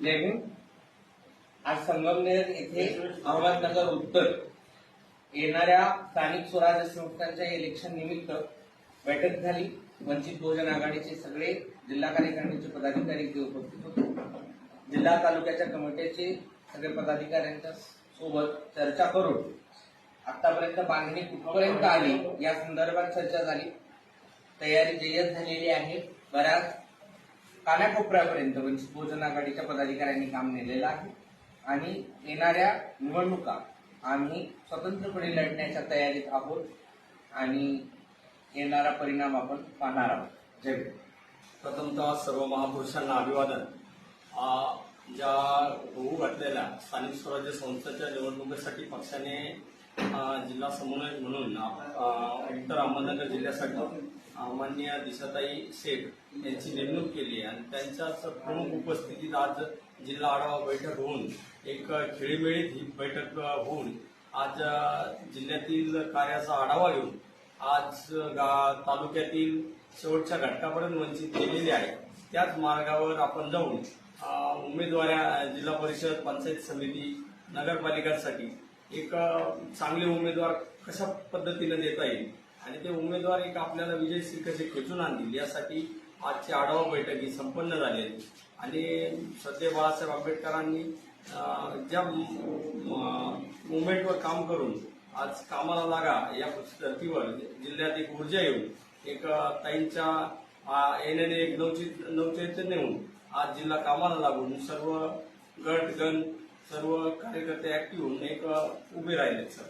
आज संगमनेर येथे अहमदनगर उत्तर येणाऱ्या स्थानिक स्वराज्य संस्थांच्या इलेक्शन निमित्त बैठक झाली. वंचित बहुजन आघाडीचे सगळे जिल्हा कार्यकारिणीचे पदाधिकारी इथे उपस्थित होते. जिल्हा तालुक्याच्या कमिटीचे सगळे पदाधिकाऱ्यांच्या सोबत चर्चा करून आतापर्यंत बांधणी कुठपर्यंत आली या संदर्भात चर्चा झाली. तयारी जय्यत झालेली आहे. बऱ्याच कानाकोपऱ्यापर्यंत म्हणजे बहुजन आघाडीच्या पदाधिकाऱ्यांनी काम नेलेलं आहे. आणि येणाऱ्या निवडणुका आम्ही स्वतंत्रपणे लढण्याच्या तयारीत आहोत आणि येणारा परिणाम आपण पाहणार आहोत. जय प्रथमतः सर्व महापुरुषांना अभिवादन. ज्या होऊ घातलेल्या स्थानिक स्वराज्य संस्थेच्या निवडणुकीसाठी पक्षाने जिल्हा समन्वयक म्हणून आ, उत्तर अहमदनगर जिल्ह्यासाठी मान्य दिशाताई शेख यांची नेमणूक केली आहे. आणि त्यांच्या प्रमुख उपस्थितीत आज जिल्हा आढावा बैठक होऊन एक खेळीमेळीत ही बैठक होऊन आज जिल्ह्यातील कार्याचा आढावा घेऊन आज गा तालुक्यातील शेवटच्या घटकापर्यंत वंचित केलेली आहे. त्याच मार्गावर आपण जाऊन उमेदवाऱ्या जिल्हा परिषद पंचायत समिती नगरपालिकांसाठी एक चांगले उमेदवार कशा पद्धतीनं देता येईल? आणि ते उमेदवार एक आपल्याला विजय कसे खेचून आणतील यासाठी आजची आढावा बैठक ही संपन्न झाली आहे. आणि सध्या बाळासाहेब आंबेडकरांनी ज्या मुवमेंटवर काम करून आज कामाला लागा या धर्तीवर जिल्ह्यात एक ऊर्जा येऊन एक ताईंच्या येण्याने एक नवचित नवचैतन्य येऊन आज जिल्हा कामाला लागून सर्व गट गण सर्व कार्यकर्ते ऍक्टिव्ह होऊन एक उभे राहिले सर.